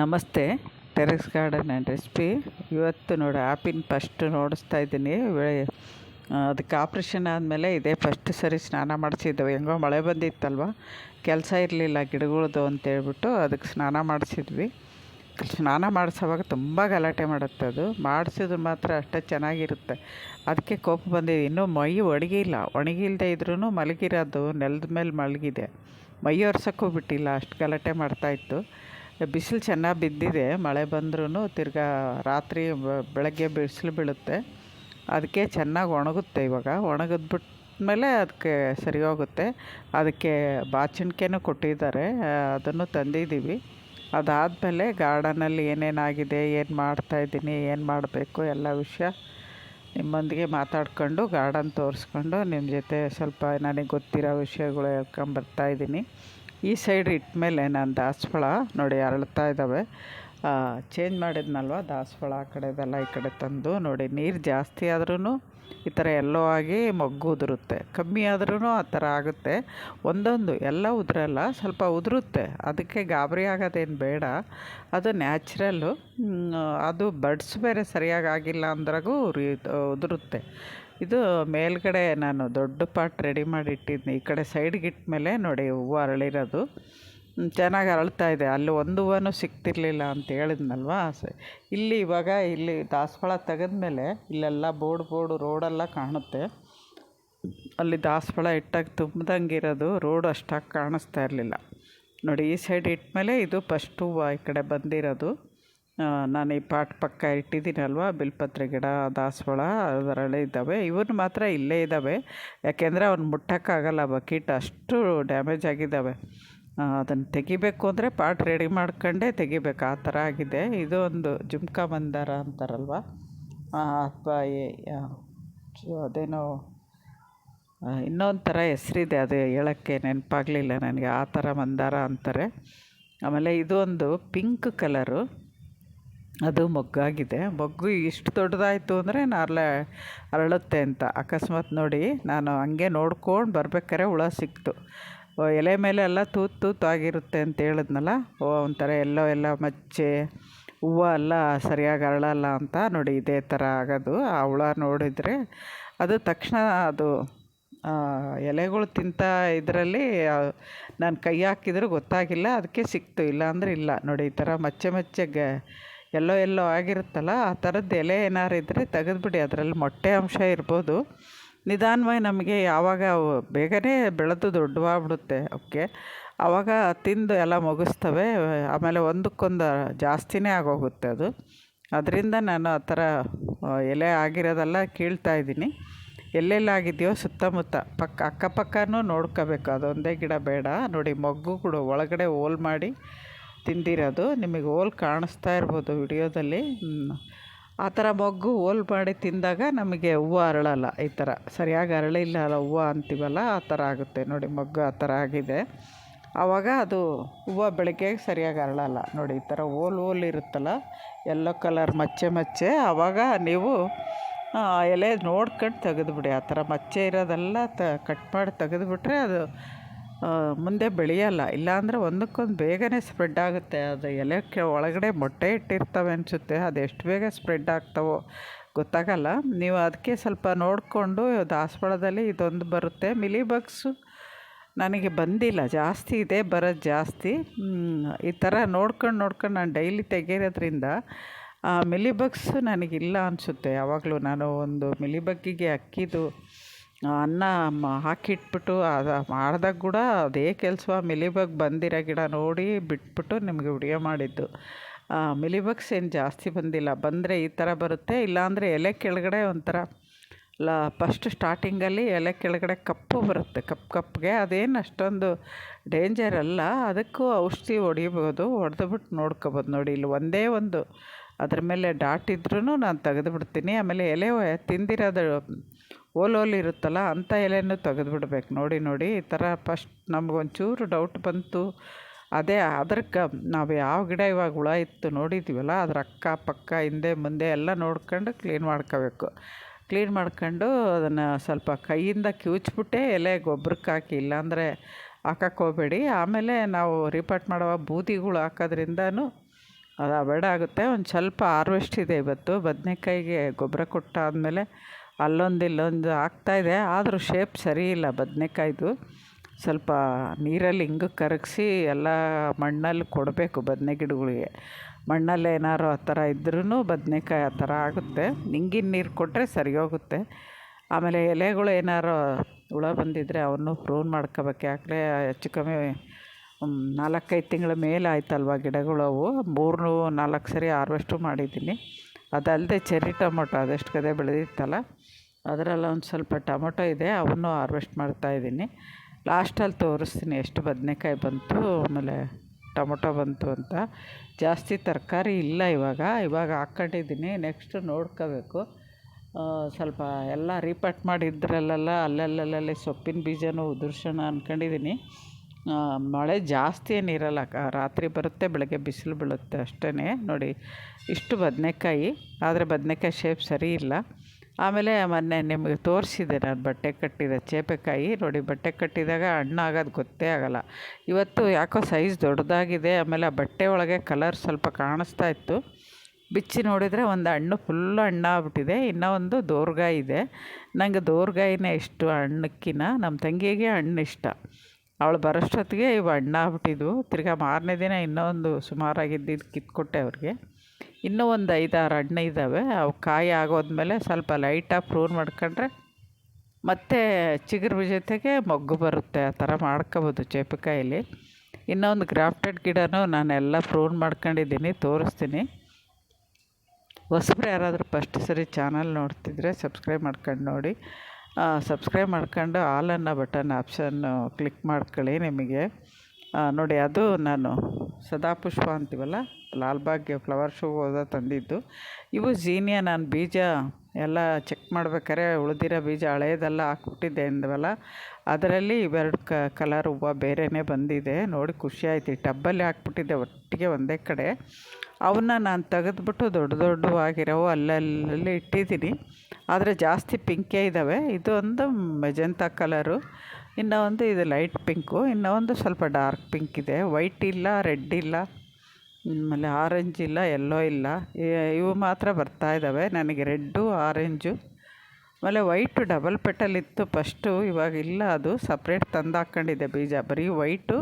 ನಮಸ್ತೆ, terrace garden and recipe. ಇವತ್ತು ನೋಡಿ ಆ್ಯಪಿನ ಫಸ್ಟ್ ನೋಡಿಸ್ತಾ ಇದ್ದೀನಿ. ಅದಕ್ಕೆ ಆಪ್ರೇಷನ್ ಆದಮೇಲೆ ಇದೇ ಫಸ್ಟ್ ಸರಿ ಸ್ನಾನ ಮಾಡಿಸಿದ್ದೆವು ಹೆಂಗೋ ಮಳೆ ಬಂದಿತ್ತಲ್ವ? ಕೆಲಸ ಇರಲಿಲ್ಲ ಗಿಡಗಳದ್ದು ಅಂತೇಳ್ಬಿಟ್ಟು ಅದಕ್ಕೆ ಸ್ನಾನ ಮಾಡಿಸಿದ್ವಿ. ಸ್ನಾನ ಮಾಡಿಸೋವಾಗ ತುಂಬ ಗಲಾಟೆ ಮಾಡುತ್ತೆ ಅದು. ಮಾಡಿಸಿದ್ರೆ ಮಾತ್ರ ಅಷ್ಟೇ ಚೆನ್ನಾಗಿರುತ್ತೆ. ಅದಕ್ಕೆ ಕೋಪ ಬಂದಿದೆ. ಇನ್ನೂ ಮೈ ಒಣಗಿಲ್ಲ ಒಣಗಿಲ್ಲದೆ ಇದ್ರೂ ಮಲಗಿರೋದು. ನೆಲದ ಮೇಲೆ ಮಲಗಿದೆ. ಮೈ ಒರೆಸೋಕ್ಕೂ ಬಿಟ್ಟಿಲ್ಲ. ಅಷ್ಟು ಗಲಾಟೆ ಮಾಡ್ತಾಯಿತ್ತು ಬಿಸಿಲು ಚೆನ್ನಾಗಿ ಬಿದ್ದಿದೆ, ಮಳೆ ಬಂದ್ರೂ ತಿರ್ಗಾ ರಾತ್ರಿ ಬೆಳಗ್ಗೆ ಬಿಸಿಲು ಬೀಳುತ್ತೆ. ಅದಕ್ಕೆ ಚೆನ್ನಾಗಿ ಒಣಗುತ್ತೆ ಇವಾಗ. ಒಣಗಿದ್ಬಿಟ್ಮೇಲೆ ಅದಕ್ಕೆ ಸರಿ ಹೋಗುತ್ತೆ ಅದಕ್ಕೆ ಬಾಚಣಿಕೆನೂ ಕೊಟ್ಟಿದ್ದಾರೆ, ಅದನ್ನು ತಂದಿದ್ದೀವಿ. ಅದಾದಮೇಲೆ ಗಾರ್ಡನಲ್ಲಿ ಏನೇನಾಗಿದೆ, ಏನು ಮಾಡ್ತಾಯಿದ್ದೀನಿ ಏನು ಮಾಡಬೇಕು, ಎಲ್ಲ ವಿಷಯ ನಿಮ್ಮೊಂದಿಗೆ ಮಾತಾಡ್ಕೊಂಡು, ಗಾರ್ಡನ್ ತೋರಿಸ್ಕೊಂಡು ನಿಮ್ಮ ಜೊತೆ ಸ್ವಲ್ಪ ನನಗೆ ಗೊತ್ತಿರೋ ವಿಷಯಗಳು ಹೇಳ್ಕೊಂಬರ್ತಾ ಇದ್ದೀನಿ. ಈ ಸೈಡ್ ಇಟ್ಮೇಲೆ ನಾನು ದಾಸವಾಳ ನೋಡಿ ಅರಳ್ತಾ ಇದ್ದಾವೆ. ಚೇಂಜ್ ಮಾಡಿದ್ನಲ್ವ ದಾಸವಾಳ ಆ ಕಡೆದೆಲ್ಲ, ಈ ಕಡೆ ತಂದು ನೋಡಿ, ನೀರು ಜಾಸ್ತಿ ಆದ್ರೂ ಈ ಥರ ಎಲ್ಲೋ ಆಗಿ ಮೊಗ್ಗು ಉದುರುತ್ತೆ. ಕಮ್ಮಿ ಆದ್ರೂ ಆ ಥರ ಆಗುತ್ತೆ. ಒಂದೊಂದು, ಎಲ್ಲ ಉದುರಲ್ಲ, ಸ್ವಲ್ಪ ಉದುರುತ್ತೆ. ಅದಕ್ಕೆ ಗಾಬರಿ ಆಗೋದೇನು ಬೇಡ. ಅದು ನ್ಯಾಚುರಲ್ಲು. ಅದು ಬಡ್ಸ್ ಬೇರೆ ಸರಿಯಾಗಿ ಆಗಿಲ್ಲ ಅಂದ್ರಾಗೂ ಉರಿ, ಉದುರುತ್ತೆ. ಇದು ಮೇಲ್ಗಡೆ ನಾನು ದೊಡ್ಡ ಪಾಟ್ ರೆಡಿ ಮಾಡಿ ಇಟ್ಟಿದ್ನಿ ಈ ಕಡೆ ಸೈಡ್ಗೆ ಇಟ್ಮೇಲೆ ನೋಡಿ ಹೂವು ಅರಳಿರೋದು. ಚೆನ್ನಾಗಿ ಅರಳ್ತಾ ಇದೆ. ಅಲ್ಲಿ ಒಂದು ಹೂವನೂ ಸಿಗ್ತಿರ್ಲಿಲ್ಲ ಅಂತ ಹೇಳಿದ್ನಲ್ವಾ? ಇಲ್ಲಿ ಇವಾಗ ಇಲ್ಲಿ ದಾಸವಾಳ ತೆಗೆದ್ಮೇಲೆ ಇಲ್ಲೆಲ್ಲ ಬೋರ್ಡ್ ಬೋರ್ಡು ರೋಡೆಲ್ಲ ಕಾಣುತ್ತೆ. ಅಲ್ಲಿ ದಾಸವಾಳ ಇಟ್ಟಾಗ ತುಂಬ್ದಂಗೆ ಇರೋದು ರೋಡ್ ಅಷ್ಟಾಗಿ ಕಾಣಿಸ್ತಾ ಇರಲಿಲ್ಲ. ನೋಡಿ ಈ ಸೈಡ್ ಇಟ್ಮೇಲೆ ಇದು ಫಸ್ಟ್ ಹೂವು ಈ ಕಡೆ ಬಂದಿರೋದು. ನಾನು ಈ ಪಾಟ್ ಪಕ್ಕ ಇಟ್ಟಿದ್ದೀನಲ್ವ? ಬಿಲ್ಪತ್ರೆ ಗಿಡ, ದಾಸವಾಳ ಅದರಲ್ಲೇ ಇದ್ದಾವೆ. ಇವನು ಮಾತ್ರ ಇಲ್ಲೇ ಇದ್ದಾವೆ. ಯಾಕೆಂದರೆ ಅವ್ನು ಮುಟ್ಟೋಕ್ಕಾಗಲ್ಲ ಬಕೀಟ್. ಅಷ್ಟು ಡ್ಯಾಮೇಜ್ ಆಗಿದ್ದಾವೆ. ಅದನ್ನು ತೆಗಿಬೇಕು ಅಂದರೆ ಪಾಟ್ ರೆಡಿ ಮಾಡ್ಕೊಂಡೇ ತೆಗಿಬೇಕು. ಆ ಥರ ಆಗಿದೆ. ಇದು ಒಂದು ಜುಮ್ಕಾ ಮಂದಾರ ಅಂತಾರಲ್ವ? ಅಥವಾ ಅದೇನೋ ಇನ್ನೊಂದು ಥರ ಹೆಸರಿದೆ. ಅದು ಹೇಳೋಕ್ಕೆ ನೆನಪಾಗಲಿಲ್ಲ ನನಗೆ. ಆ ಥರ ಮಂದಾರ ಅಂತಾರೆ. ಆಮೇಲೆ ಇದು ಒಂದು ಪಿಂಕ್ ಕಲರು. ಅದು ಮೊಗ್ಗಾಗಿದೆ. ಮೊಗ್ಗು ಇಷ್ಟು ದೊಡ್ಡದಾಯಿತು ಅಂದರೆ ನಾರ್ಲೆ ಅರಳುತ್ತೆ ಅಂತ. ಅಕಸ್ಮಾತ್ ನೋಡಿ ನಾನು ಹಂಗೆ ನೋಡ್ಕೊಂಡು ಬರ್ಬೇಕಾದ್ರೆ ಹುಳ ಸಿಕ್ತು. ಎಲೆ ಮೇಲೆ ಎಲ್ಲ ತೂತು ತೂತು ಆಗಿರುತ್ತೆ ಅಂತ ಹೇಳಿದ್ನಲ್ಲ? ಓ, ಒಂಥರ ಎಲ್ಲೋ ಎಲ್ಲ ಮಚ್ಚೆ, ಹೂವು ಎಲ್ಲ ಸರಿಯಾಗಿ ಅರಳಲ್ಲ ಅಂತ ನೋಡಿ ಇದೇ ಥರ ಆಗೋದು. ಆ ಹುಳ ನೋಡಿದರೆ ಅದು ತಕ್ಷಣ ಅದು ಎಲೆಗಳು ತಿಂತ ಇದರಲ್ಲಿ ನಾನು ಕೈ ಹಾಕಿದ್ರು ಗೊತ್ತಾಗಿಲ್ಲ. ಅದಕ್ಕೆ ಸಿಕ್ತು. ಇಲ್ಲ ಅಂದರೆ ಇಲ್ಲ. ನೋಡಿ ಈ ಥರ ಮಚ್ಚೆ ಮಚ್ಚೆಗೆ ಎಲ್ಲೋ ಎಲ್ಲೋ ಆಗಿರುತ್ತಲ್ಲ, ಆ ಥರದ್ದು ಎಲೆ ಏನಾರು ಇದ್ದರೆ ತೆಗೆದುಬಿಡಿ, ಅದರಲ್ಲಿ ಮೊಟ್ಟೆ ಅಂಶ ಇರ್ಬೋದು. ನಿಧಾನವಾಗಿ ನಮಗೆ ಯಾವಾಗ ಅವು ಬೇಗನೆ ಬೆಳೆದು ದೊಡ್ಡವಾಗ್ಬಿಡುತ್ತೆ, ಓಕೆ? ಆವಾಗ ತಿಂದು ಎಲ್ಲ ಮುಗಿಸ್ತವೆ, ಆಮೇಲೆ ಒಂದಕ್ಕೊಂದು ಜಾಸ್ತಿನೇ ಆಗೋಗುತ್ತೆ ಅದು. ಅದರಿಂದ ನಾನು ಆ ಥರ ಎಲೆ ಆಗಿರೋದೆಲ್ಲ ಕೀಳ್ತಾ ಇದ್ದೀನಿ. ಎಲ್ಲೆಲ್ಲಾಗಿದೆಯೋ ಸುತ್ತಮುತ್ತ ಪಕ್ಕ ಅಕ್ಕಪಕ್ಕನೂ ನೋಡ್ಕೋಬೇಕು, ಅದೊಂದೇ ಗಿಡ ಬೇಡ. ನೋಡಿ, ಮೊಗ್ಗು ಕೂಡ ಒಳಗಡೆ ಹೋಲ್ ಮಾಡಿ ತಿಂದಿರೋದು. ನಿಮಗೆ ಹೋಲ್ ಕಾಣಿಸ್ತಾ ಇರ್ಬೋದು ವಿಡಿಯೋದಲ್ಲಿ. ಆ ಥರ ಮೊಗ್ಗು ಹೋಲ್ ಮಾಡಿ ತಿಂದಾಗ ನಮಗೆ ಹೂವು ಅರಳಲ್ಲ. ಈ ಥರ ಸರಿಯಾಗಿ ಅರಳಿಲ್ಲ ಅಲ್ಲ ಹೂವು ಅಂತೀವಲ್ಲ, ಆ ಥರ ಆಗುತ್ತೆ. ನೋಡಿ ಮೊಗ್ಗು ಆ ಥರ ಆಗಿದೆ. ಆವಾಗ ಅದು ಹೂವು ಬೆಳಗ್ಗೆ ಸರಿಯಾಗಿ ಅರಳಲ್ಲ. ನೋಡಿ ಈ ಥರ ಹೋಲ್ ಓಲ್ ಇರುತ್ತಲ್ಲ, ಎಲ್ಲೋ ಕಲರ್ ಮಚ್ಚೆ ಮಚ್ಚೆ. ಆವಾಗ ನೀವು ಎಲೆ ನೋಡ್ಕೊಂಡು ತೆಗೆದುಬಿಡಿ. ಆ ಥರ ಮಚ್ಚೆ ಇರೋದೆಲ್ಲ ತ, ಕಟ್ ಮಾಡಿ ತೆಗೆದುಬಿಟ್ರೆ ಅದು ಮುಂದೆ ಬೆಳೆಯಲ್ಲ. ಇಲ್ಲಾಂದರೆ ಒಂದಕ್ಕೊಂದು ಬೇಗನೆ ಸ್ಪ್ರೆಡ್ ಆಗುತ್ತೆ. ಅದು ಎಲೆಕ್ಕೆ ಒಳಗಡೆ ಮೊಟ್ಟೆ ಇಟ್ಟಿರ್ತವೆ ಅನಿಸುತ್ತೆ. ಅದು ಎಷ್ಟು ಬೇಗ ಸ್ಪ್ರೆಡ್ ಆಗ್ತವೋ ಗೊತ್ತಾಗಲ್ಲ. ನೀವು ಅದಕ್ಕೆ ಸ್ವಲ್ಪ ನೋಡಿಕೊಂಡು ದಾಸವಾಳದಲ್ಲಿ ಇದೊಂದು ಬರುತ್ತೆ. ಮಿಲಿ ಬಗ್ಸು ನನಗೆ ಬಂದಿಲ್ಲ. ಜಾಸ್ತಿ ಇದೆ ಬರೋದು ಜಾಸ್ತಿ. ಈ ಥರ ನೋಡ್ಕೊಂಡು ನೋಡ್ಕೊಂಡು ನಾನು ಡೈಲಿ ತೆಗೆಯೋದ್ರಿಂದ ಮಿಲಿ ಬಗ್ಸು ನನಗಿಲ್ಲ ಅನಿಸುತ್ತೆ. ಯಾವಾಗಲೂ ನಾನು ಒಂದು ಮಿಲಿಬಗ್ಗಿಗೆ ಅಕ್ಕಿದು ಆ, ಅನ್ನ ಮ- ಹಾಕಿಟ್ಬಿಟ್ಟು ಅದು ಮಾಡಿದಾಗ ಕೂಡ ಅದೇ ಕೆಲಸ ಮಿಲಿಬಗ್ ಬಂದಿರೋ ಗಿಡ ನೋಡಿ ಬಿಟ್ಬಿಟ್ಟು ನಿಮಗೆ ವಿಡಿಯೋ ಮಾಡಿದ್ದು. ಮಿಲಿಬಗ್ಸ್ ಏನು ಜಾಸ್ತಿ ಬಂದಿಲ್ಲ. ಬಂದರೆ ಈ ಥರ ಬರುತ್ತೆ, ಇಲ್ಲಾಂದರೆ ಎಲೆ ಕೆಳಗಡೆ ಒಂಥರ ಲ ಫಸ್ಟ್ ಸ್ಟಾರ್ಟಿಂಗಲ್ಲಿ ಎಲೆ ಕೆಳಗಡೆ ಕಪ್ಪು ಬರುತ್ತೆ ಕಪ್ಪು ಕಪ್ಪಿಗೆ ಅದೇನು ಅಷ್ಟೊಂದು ಡೇಂಜರ್ ಅಲ್ಲ. ಅದಕ್ಕೂ ಔಷಧಿ ಹೊಡಿಬೋದು ಹೊಡೆದ್ಬಿಟ್ಟು ನೋಡ್ಕೋಬೋದು ನೋಡಿ. ಇಲ್ಲಿ ಒಂದೇ ಒಂದು ಅದ್ರ ಮೇಲೆ ಡಾಟ್ ಇದ್ರೂ ನಾನು ತೆಗೆದು ಬಿಡ್ತೀನಿ ಆಮೇಲೆ ಎಲೆ ತಿಂದಿರೋದು ಓಲ್ ಓಲ್ ಇರುತ್ತಲ್ಲ ಅಂಥ ಎಲೆನೂ ತೆಗೆದು ಬಿಡ್ಬೇಕು ನೋಡಿ ನೋಡಿ, ಈ ಥರ ಫಸ್ಟ್ ನಮಗೊಂಚೂರು ಡೌಟ್ ಬಂತು. ಅದೇ ಅದಕ್ಕೆ ನಾವು ಯಾವ ಗಿಡ ಇವಾಗ ಹುಳ ಇತ್ತು ನೋಡಿದ್ದೀವಲ್ಲ ಅದ್ರ ಅಕ್ಕ ಪಕ್ಕ ಹಿಂದೆ, ಮುಂದೆ ಎಲ್ಲ ನೋಡ್ಕೊಂಡು ಕ್ಲೀನ್ ಮಾಡ್ಕೋಬೇಕು. ಕ್ಲೀನ್ ಮಾಡ್ಕೊಂಡು ಅದನ್ನು ಸ್ವಲ್ಪ ಕೈಯಿಂದ ಕಿವುಚ್ಬಿಟ್ಟೆ ಎಲೆ ಗೊಬ್ಬರಕ್ಕೆ ಹಾಕಿ, ಇಲ್ಲಾಂದರೆ ಹಾಕಕ್ಕೆ ಹೋಗಬೇಡಿ. ಆಮೇಲೆ ನಾವು ರಿಪೋರ್ಟ್ ಮಾಡುವ ಬೂದಿಗಳು ಹಾಕೋದ್ರಿಂದನೂ ಅದು ಬೇಡ ಆಗುತ್ತೆ. ಒಂದು ಸ್ವಲ್ಪ ಹಾರ್ವೆಸ್ಟ್ ಇದೆ ಇವತ್ತು. ಬದನೆಕಾಯಿಗೆ ಗೊಬ್ಬರ ಕೊಟ್ಟಾದಮೇಲೆ ಅಲ್ಲೊಂದು ಇಲ್ಲೊಂದು ಆಗ್ತಾಯಿದೆ ಆದರೂ ಶೇಪ್ ಸರಿ ಇಲ್ಲ ಬದನೇಕಾಯ್ದು. ಸ್ವಲ್ಪ ನೀರಲ್ಲಿ ಹಿಂಗೆ ಕರಗಿಸಿ ಎಲ್ಲ ಮಣ್ಣಲ್ಲಿ ಕೊಡಬೇಕು ಬದನೆ ಗಿಡಗಳಿಗೆ. ಮಣ್ಣಲ್ಲಿ ಏನಾದ್ರು ಆ ಥರ ಇದ್ರೂ ಬದನೇಕಾಯಿ ಆ ಥರ ಆಗುತ್ತೆ. ಹಿಂಗಿನ ನೀರು ಕೊಟ್ಟರೆ ಸರಿ ಹೋಗುತ್ತೆ. ಆಮೇಲೆ ಎಲೆಗಳು ಏನಾರು ಹುಳ ಬಂದಿದ್ದರೆ ಅವನ್ನು ಪ್ರೂನ್ ಮಾಡ್ಕೋಬೇಕು. ಯಾಕಂದರೆ ಹೆಚ್ಚು ಕಮ್ಮಿ ನಾಲ್ಕೈದು ತಿಂಗಳ ಮೇಲೆ ಆಯ್ತಲ್ವ ಗಿಡಗಳು ಅವು ಮೂರು ನಾಲ್ಕು ಸರಿ ಹಾರ್ವೆಸ್ಟು ಮಾಡಿದ್ದೀನಿ. ಅದಲ್ಲದೆ ಚೆರ್ರಿ ಟೊಮೊಟೊ ಅದೆಷ್ಟು ಕದೆ ಬೆಳೆದಿತ್ತಲ್ಲ, ಅದರಲ್ಲಿ ಒಂದು ಸ್ವಲ್ಪ ಟೊಮೊಟೊ ಇದೆ, ಅವನ್ನು ಹಾರ್ವೆಸ್ಟ್ ಮಾಡ್ತಾಯಿದ್ದೀನಿ ಲಾಸ್ಟಲ್ಲಿ ತೋರಿಸ್ತೀನಿ ಎಷ್ಟು ಬದನೇಕಾಯಿ ಬಂತು, ಆಮೇಲೆ ಟೊಮೊಟೊ ಬಂತು ಅಂತ. ಜಾಸ್ತಿ ತರಕಾರಿ ಇಲ್ಲ ಇವಾಗ ಇವಾಗ ಹಾಕ್ಕೊಂಡಿದ್ದೀನಿ, ನೆಕ್ಸ್ಟ್ ನೋಡ್ಕೋಬೇಕು. ಸ್ವಲ್ಪ ಎಲ್ಲ ರೀಪಟ್ ಮಾಡಿದ್ರಲ್ಲೆಲ್ಲ ಅಲ್ಲಲ್ಲಲ್ಲಿ ಸೊಪ್ಪಿನ ಬೀಜನೂ ಉದುರ್ಸೋಣ ಅಂದ್ಕೊಂಡಿದ್ದೀನಿ ಮಳೆ ಜಾಸ್ತಿ ಏನಿರಲ್ಲ ರಾತ್ರಿ ಬರುತ್ತೆ, ಬೆಳಗ್ಗೆ ಬಿಸಿಲು ಬೀಳುತ್ತೆ ಅಷ್ಟೇ ನೋಡಿ, ಇಷ್ಟು ಬದನೆಕಾಯಿ, ಆದರೆ ಬದನೆಕಾಯಿ ಶೇಪ್ ಸರಿ ಇಲ್ಲ. ಆಮೇಲೆ ಮೊನ್ನೆ ನಿಮಗೆ ತೋರಿಸಿದೆ ನಾನು ಬಟ್ಟೆ ಕಟ್ಟಿದ ಚೇಪೆಕಾಯಿ. ನೋಡಿ, ಬಟ್ಟೆ ಕಟ್ಟಿದಾಗ ಹಣ್ಣಾಗೋದು ಗೊತ್ತೇ ಆಗೋಲ್ಲ. ಇವತ್ತು ಯಾಕೋ ಸೈಜ್ ದೊಡ್ಡದಾಗಿದೆ. ಆಮೇಲೆ ಆ ಬಟ್ಟೆ ಒಳಗೆ ಕಲರ್ ಸ್ವಲ್ಪ ಕಾಣಿಸ್ತಾ ಇತ್ತು. ಬಿಚ್ಚಿ ನೋಡಿದರೆ ಒಂದು ಹಣ್ಣು ಫುಲ್ಲು ಹಣ್ಣಾಗ್ಬಿಟ್ಟಿದೆ ಇನ್ನೂ ಒಂದು ದೋರ್ಗಾಯಿ ಇದೆ. ನನಗೆ ದೋರ್ಗಾಯಿನೇ ಇಷ್ಟು ಹಣ್ಣಕ್ಕಿನ ನಮ್ಮ ತಂಗಿಗೆ ಹಣ್ಣು ಇಷ್ಟ ಅವಳು ಬರೋಷ್ಟೊತ್ತಿಗೆ ಇವು ಹಣ್ಣಾಗ್ಬಿಟ್ಟಿದ್ವು ತಿರ್ಗಾ ಮಾರನೇ ದಿನ ಇನ್ನೊಂದು ಸುಮಾರಾಗಿದ್ದಿದ್ದು ಕಿತ್ಕೊಟ್ಟೆ ಅವ್ರಿಗೆ. ಇನ್ನೂ ಒಂದು ಐದಾರು ಹಣ್ಣು ಇದ್ದಾವೆ. ಅವು ಕಾಯಿ ಆಗೋದ್ಮೇಲೆ ಸ್ವಲ್ಪ ಲೈಟಾಗಿ ಪ್ರೂನ್ ಮಾಡ್ಕೊಂಡ್ರೆ ಮತ್ತು ಚಿಗುರು ಜೊತೆಗೆ ಮೊಗ್ಗು ಬರುತ್ತೆ. ಆ ಥರ ಮಾಡ್ಕೋಬೋದು ಚೇಪಿಕಾಯಲ್ಲಿ ಇನ್ನೊಂದು ಗ್ರಾಫ್ಟೆಡ್ ಗಿಡನೂ ನಾನೆಲ್ಲ ಪ್ರೂನ್ ಮಾಡ್ಕೊಂಡಿದ್ದೀನಿ, ತೋರಿಸ್ತೀನಿ. ಹೊಸಬ್ರು ಯಾರಾದರೂ ಫಸ್ಟ್ ಸರಿ ಚಾನಲ್ ನೋಡ್ತಿದ್ರೆ ಸಬ್ಸ್ಕ್ರೈಬ್ ಮಾಡ್ಕೊಂಡು ನೋಡಿ. ಸಬ್ಸ್ಕ್ರೈಬ್ ಮಾಡ್ಕೊಂಡು ಆಲ್ ಅನ್ನೋ ಬಟನ್ ಆಪ್ಷನ್ನು ಕ್ಲಿಕ್ ಮಾಡ್ಕೊಳ್ಳಿ ನಿಮಗೆ. ನೋಡಿ, ಅದು ನಾನು ಸದಾಪುಷ್ಪ ಅಂತೀವಲ್ಲ ಲಾಲ್ಬಾಗ್ಗೆ ಫ್ಲವರ್ ಶೂ ಹೋದ ತಂದಿದ್ದು. ಇವು ಜೀನಿಯ ನಾನು ಬೀಜ ಎಲ್ಲ ಚೆಕ್ ಮಾಡ್ಬೇಕಾದ್ರೆ ಉಳಿದಿರೋ ಬೀಜ ಹಳೆಯದೆಲ್ಲ ಹಾಕ್ಬಿಟ್ಟಿದ್ದೆ ಅಂದವಲ್ಲ, ಅದರಲ್ಲಿ ಇವೆರಡು ಕಲರ್ ಹೂವು ಬೇರೆಯೇ ಬಂದಿದೆ. ನೋಡಿ, ಖುಷಿ ಆಯ್ತು. ಟಬ್ಬಲ್ಲಿ ಹಾಕ್ಬಿಟ್ಟಿದ್ದೆ ಒಟ್ಟಿಗೆ ಒಂದೇ ಕಡೆ. ಅವನ್ನ ನಾನು ತೆಗೆದ್ಬಿಟ್ಟು ದೊಡ್ಡ ದೊಡ್ಡವಾಗಿರೋವು ಅಲ್ಲಲ್ಲಿ ಇಟ್ಟಿದ್ದೀನಿ. ಆದರೆ ಜಾಸ್ತಿ ಪಿಂಕೇ ಇದ್ದಾವೆ ಇದೊಂದು ಮೆಜೆಂತಾ ಕಲರು. ಇನ್ನು ಒಂದು ಇದು ಲೈಟ್ ಪಿಂಕು. ಇನ್ನೂ ಒಂದು ಸ್ವಲ್ಪ ಡಾರ್ಕ್ ಪಿಂಕ್ ಇದೆ. ವೈಟ್ ಇಲ್ಲ, ರೆಡ್ ಇಲ್ಲ, ಆಮೇಲೆ ಆರೆಂಜ್ ಇಲ್ಲ, ಎಲ್ಲೋ ಇಲ್ಲ. ಇವು ಮಾತ್ರ ಬರ್ತಾ ಇದ್ದಾವೆ ನನಗೆ ರೆಡ್ಡು, ಆರೆಂಜು. ಆಮೇಲೆ ವೈಟು ಡಬಲ್ ಪೆಟಲಿತ್ತು ಫಸ್ಟು. ಇವಾಗ ಇಲ್ಲ ಅದು. ಸಪ್ರೇಟ್ ತಂದು ಹಾಕ್ಕೊಂಡಿದ್ದೆ ಬೀಜ. ಬರೀ ವೈಟು.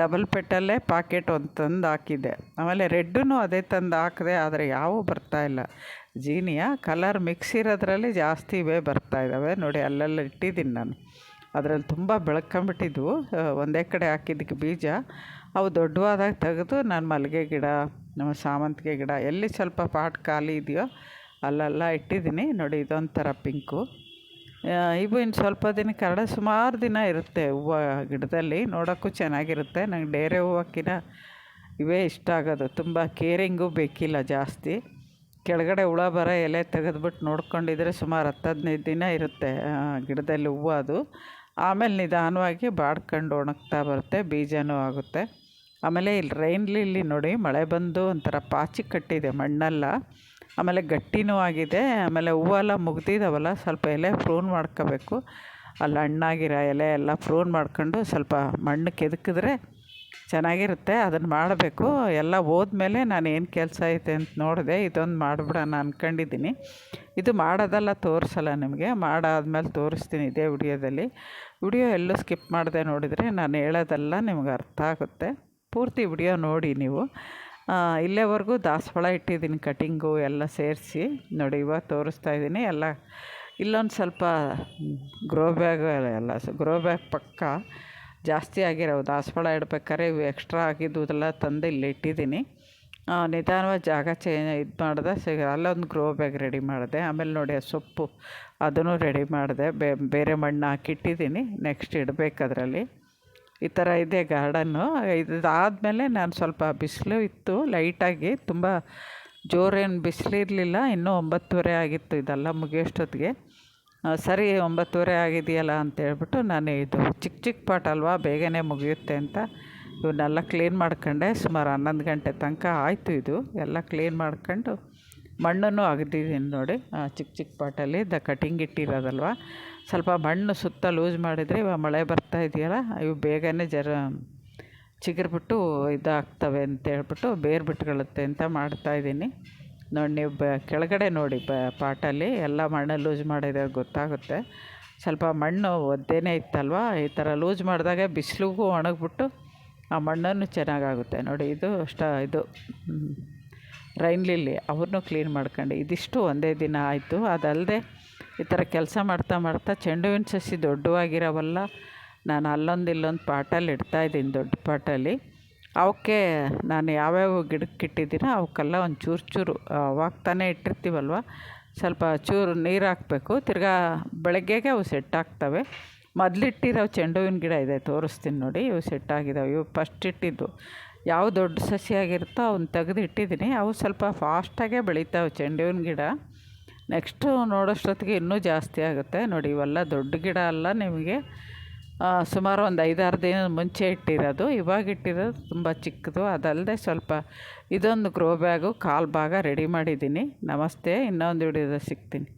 ಡಬಲ್ ಪೆಟ್ಟಲ್ಲೇ ಪಾಕೆಟ್ ಒಂದು ತಂದು ಹಾಕಿದ್ದೆ. ಆಮೇಲೆ ರೆಡ್ಡೂ ಅದೇ ತಂದು ಹಾಕಿದೆ, ಆದರೆ ಯಾವೂ ಬರ್ತಾಯಿಲ್ಲ ಜೀನಿಯ ಕಲರ್ ಮಿಕ್ಸ್ ಇರೋದ್ರಲ್ಲಿ ಜಾಸ್ತಿ ಇವೇ ಬರ್ತಾಯಿದ್ದಾವೆ ನೋಡಿ, ಅಲ್ಲೆಲ್ಲ ಇಟ್ಟಿದ್ದೀನಿ ನಾನು. ಅದರಲ್ಲಿ ತುಂಬ ಬೆಳ್ಕೊಂಬಿಟ್ಟಿದ್ವು. ಒಂದೇ ಕಡೆ ಹಾಕಿದ್ದಕ್ಕೆ ಬೀಜ. ಅವು ದೊಡ್ಡವಾದಾಗ ತೆಗೆದು ನಾನು ಮಲ್ಲಿಗೆ ಗಿಡ, ನಮ್ಮ ಸಾಮಂತಿಗೆ ಗಿಡ, ಎಲ್ಲಿ ಸ್ವಲ್ಪ ಪಾಟ್ ಖಾಲಿ ಇದೆಯೋ ಅಲ್ಲೆಲ್ಲ ಇಟ್ಟಿದ್ದೀನಿ. ನೋಡಿ, ಇದೊಂಥರ ಪಿಂಕು. ಇವು ಇನ್ನು ಸ್ವಲ್ಪ ದಿನ ಕರಡ ಸುಮಾರು ದಿನ ಇರುತ್ತೆ ಹೂವು ಗಿಡದಲ್ಲಿ, ನೋಡೋಕ್ಕೂ ಚೆನ್ನಾಗಿರುತ್ತೆ. ನಂಗೆ ಡೇರೆ ಹೂವಕ್ಕಿಂತ ಇವೇ ಇಷ್ಟ ಆಗೋದು. ತುಂಬ ಕೇರಿಂಗು ಬೇಕಿಲ್ಲ ಜಾಸ್ತಿ. ಕೆಳಗಡೆ ಹುಳ ಬರೋ ಎಲೆ ತೆಗೆದ್ಬಿಟ್ಟು ನೋಡ್ಕೊಂಡಿದ್ರೆ ಸುಮಾರು ಹತ್ತು ಹದಿನೈದು ದಿನ ಇರುತ್ತೆ ಗಿಡದಲ್ಲಿ ಹೂವು ಅದು ಆಮೇಲೆ ನಿಧಾನವಾಗಿ ಬಾಡ್ಕೊಂಡು ಒಣಗ್ತಾ ಬರುತ್ತೆ, ಬೀಜನೂ ಆಗುತ್ತೆ. ಆಮೇಲೆ ಇಲ್ಲಿ ರೈನ್ಲಿ ಇಲ್ಲಿ ನೋಡಿ ಮಳೆ ಬಂದು ಒಂಥರ ಪಾಚಿ ಕಟ್ಟಿದೆ ಮಣ್ಣೆಲ್ಲ. ಆಮೇಲೆ ಗಟ್ಟಿನೂ ಆಗಿದೆ. ಆಮೇಲೆ ಹೂವೆಲ್ಲ ಮುಗ್ದಿದಾವಲ್ಲ, ಸ್ವಲ್ಪ ಎಲೆ ಪ್ರೂನ್ ಮಾಡ್ಕೋಬೇಕು. ಅಲ್ಲಿ ಹಣ್ಣಾಗಿರೋ ಎಲೆ ಎಲ್ಲ ಪ್ರೂನ್ ಮಾಡ್ಕೊಂಡು ಸ್ವಲ್ಪ ಮಣ್ಣು ಕೆದಕಿದ್ರೆ ಚೆನ್ನಾಗಿರುತ್ತೆ. ಅದನ್ನು ಮಾಡಬೇಕು. ಎಲ್ಲ ಹೋದ್ಮೇಲೆ ನಾನು ಏನು ಕೆಲಸ ಐತೆ ಅಂತ ನೋಡಿದೆ, ಇದೊಂದು ಮಾಡಿಬಿಡೋಣ ಅಂದ್ಕೊಂಡಿದ್ದೀನಿ ಇದು ಮಾಡೋದೆಲ್ಲ ತೋರಿಸಲ್ಲ ನಿಮಗೆ, ಮಾಡಾದ್ಮೇಲೆ ತೋರಿಸ್ತೀನಿ ಇದೇ ವಿಡಿಯೋದಲ್ಲಿ. ವಿಡಿಯೋ ಎಲ್ಲೂ ಸ್ಕಿಪ್ ಮಾಡದೆ ನೋಡಿದರೆ ನಾನು ಹೇಳೋದೆಲ್ಲ ನಿಮ್ಗೆ ಅರ್ಥ ಆಗುತ್ತೆ. ಪೂರ್ತಿ ವಿಡಿಯೋ ನೋಡಿ ನೀವು. ಇಲ್ಲೇವರೆಗೂ ದಾಸವಾಳ ಇಟ್ಟಿದ್ದೀನಿ ಕಟಿಂಗು ಎಲ್ಲ ಸೇರಿಸಿ. ನೋಡಿ, ಇವಾಗ ತೋರಿಸ್ತಾ ಇದ್ದೀನಿ. ಎಲ್ಲ ಇಲ್ಲೊಂದು ಸ್ವಲ್ಪ ಗ್ರೋ ಬ್ಯಾಗ್ ಎಲ್ಲ ಗ್ರೋ ಬ್ಯಾಗ್ ಪಕ್ಕ ಜಾಸ್ತಿ ಆಗಿರೋ ದಾಸವಾಳ ಇಡ್ಬೇಕಾದ್ರೆ ಇವು ಎಕ್ಸ್ಟ್ರಾ ಆಗಿದ್ದು ಎಲ್ಲ ತಂದು ಇಲ್ಲಿ ಇಟ್ಟಿದ್ದೀನಿ. ನಿಧಾನವಾಗಿ ಜಾಗ ಚೇಂಜ್ ಇದು ಮಾಡಿದೆ ಸಿಗ ಅಲ್ಲೊಂದು ಗ್ರೋ ಬ್ಯಾಗ್ ರೆಡಿ ಮಾಡಿದೆ. ಆಮೇಲೆ ನೋಡಿ ಸೊಪ್ಪು ಅದನ್ನು ರೆಡಿ ಮಾಡಿದೆ. ಬೇರೆ ಮಣ್ಣು ಹಾಕಿಟ್ಟಿದ್ದೀನಿ. ನೆಕ್ಸ್ಟ್ ಇಡಬೇಕು ಅದರಲ್ಲಿ. ಈ ಥರ ಇದೆ ಗಾರ್ಡನ್ನು. ಇದಾದಮೇಲೆ ನಾನು ಸ್ವಲ್ಪ ಬಿಸಿಲು ಇತ್ತು, ಲೈಟಾಗಿ ತುಂಬ ಜೋರೇನು ಬಿಸಿಲಿರಲಿಲ್ಲ, ಇನ್ನೂ ಒಂಬತ್ತುವರೆ ಆಗಿತ್ತು ಇದೆಲ್ಲ ಮುಗಿಯೋಷ್ಟೊತ್ತಿಗೆ. ಸರಿ ಒಂಬತ್ತುವರೆ ಆಗಿದೆಯಲ್ಲ ಅಂತೇಳ್ಬಿಟ್ಟು ನಾನು ಇದು ಚಿಕ್ಕ ಚಿಕ್ಕ ಪಾಟ್ ಅಲ್ವಾ, ಬೇಗನೆ ಮುಗಿಯುತ್ತೆ ಅಂತ ಇವನ್ನೆಲ್ಲ ಕ್ಲೀನ್ ಮಾಡ್ಕೊಂಡೆ. ಸುಮಾರು ಹನ್ನೊಂದು ಗಂಟೆ ತನಕ ಆಯಿತು ಇದು. ಎಲ್ಲ ಕ್ಲೀನ್ ಮಾಡ್ಕೊಂಡು ಮಣ್ಣನ್ನು ಅಗ್ದಿದ್ದೀನಿ ನೋಡಿ. ಚಿಕ್ಕ ಚಿಕ್ಕ ಪಾಟಲ್ಲಿ ದ ಕಟಿಂಗ್ ಇಟ್ಟಿರೋದಲ್ವ. ಸ್ವಲ್ಪ ಮಣ್ಣು ಸುತ್ತ ಲೂಸ್ ಮಾಡಿದರೆ ಇವಾಗ ಮಳೆ ಬರ್ತಾ ಇದೆಯಲ್ಲ, ಇವು ಬೇಗನೆ ಜರ ಚಿಗುರ್ಬಿಟ್ಟು ಇದಾಗ್ತವೆ ಅಂತ ಹೇಳ್ಬಿಟ್ಟು ಬೇರು ಬಿಟ್ಕೊಳ್ಳುತ್ತೆ ಅಂತ ಮಾಡ್ತಾಯಿದ್ದೀನಿ ನೋಡಿ, ನೀವು ಬ, ಕೆಳಗಡೆ ನೋಡಿ ಬ, ಪಾಟಲ್ಲಿ ಎಲ್ಲ ಮಣ್ಣು ಲೂಸ್ ಮಾಡಿದ್ರೆ ಗೊತ್ತಾಗುತ್ತೆ. ಸ್ವಲ್ಪ ಮಣ್ಣು ಒದ್ದೇನೆ ಇತ್ತಲ್ವ, ಈ ಥರ ಲೂಸ್ ಮಾಡಿದಾಗ ಬಿಸಿಲಿಗೂ ಒಣಗಿಬಿಟ್ಟು ಆ ಮಣ್ಣನ್ನು ಚೆನ್ನಾಗಾಗುತ್ತೆ. ನೋಡಿ, ಇದು ಸ್ಟ ಇದು ರೈನ್ ಲಿಲ್ಲಿ ಅವ್ರನ್ನೂ ಕ್ಲೀನ್ ಮಾಡ್ಕೊಂಡು, ಇದಿಷ್ಟು ಒಂದೇ ದಿನ ಆಯಿತು. ಅದಲ್ಲದೆ ಈ ಥರ ಕೆಲಸ ಮಾಡ್ತಾ ಮಾಡ್ತಾ ಚೆಂಡು ಹೂವಿನ ಸಸಿ ದೊಡ್ಡವಾಗಿರೋವಲ್ಲ, ನಾನು ಅಲ್ಲೊಂದು ಇಲ್ಲೊಂದು ಪಾಟಲ್ಲಿ ಇಡ್ತಾಯಿದ್ದೀನಿ ದೊಡ್ಡ ಪಾಟಲ್ಲಿ. ಅವಕ್ಕೆ ನಾನು ಯಾವ್ಯಾವ ಗಿಡಕ್ಕೆ ಇಟ್ಟಿದ್ದೀನೋ ಅವಕ್ಕೆಲ್ಲ ಒಂದು ಚೂರು ಚೂರು ಅವಾಗ ತಾನೇ ಇಟ್ಟಿರ್ತೀವಲ್ವ? ಸ್ವಲ್ಪ ಚೂರು ನೀರು ಹಾಕಬೇಕು. ತಿರ್ಗಾ ಬೆಳಗ್ಗೆಗೆ ಅವು ಸೆಟ್ ಆಗ್ತವೆ. ಮೊದಲಿಟ್ಟಿರೋ ಚೆಂಡು ಹೂವಿನ ಗಿಡ ಇದೆ, ತೋರಿಸ್ತೀನಿ ನೋಡಿ. ಇವು ಸೆಟ್ ಆಗಿದ್ದಾವೆ ಇವು ಫಸ್ಟ್ ಇಟ್ಟಿದ್ದು. ಯಾವ ದೊಡ್ಡ ಸಸಿಯಾಗಿರುತ್ತೋ ಅವನ್ನ ತೆಗೆದು ಇಟ್ಟಿದ್ದೀನಿ. ಅವು ಸ್ವಲ್ಪ ಫಾಸ್ಟಾಗೆ ಬೆಳೀತಾವೆ ಚೆಂಡು ಹೂವಿನ ಗಿಡ. ನೆಕ್ಸ್ಟು ನೋಡೋಷ್ಟೊತ್ತಿಗೆ ಇನ್ನೂ ಜಾಸ್ತಿ ಆಗುತ್ತೆ. ನೋಡಿ, ಇವೆಲ್ಲ ದೊಡ್ಡ ಗಿಡ ಅಲ್ಲ ನಿಮಗೆ. ಸುಮಾರು ಒಂದು ಐದಾರು ದಿನ ಮುಂಚೆ ಇಟ್ಟಿರೋದು. ಇವಾಗ ಇಟ್ಟಿರೋದು ತುಂಬ ಚಿಕ್ಕದು. ಅದಲ್ಲದೆ ಸ್ವಲ್ಪ ಇದೊಂದು ಗ್ರೋ ಬ್ಯಾಗು ಕಾಲು ಭಾಗ ರೆಡಿ ಮಾಡಿದ್ದೀನಿ. ನಮಸ್ತೆ, ಇನ್ನೊಂದು ವಿಡಿಯೋದಲ್ಲಿ ಸಿಗ್ತೀನಿ.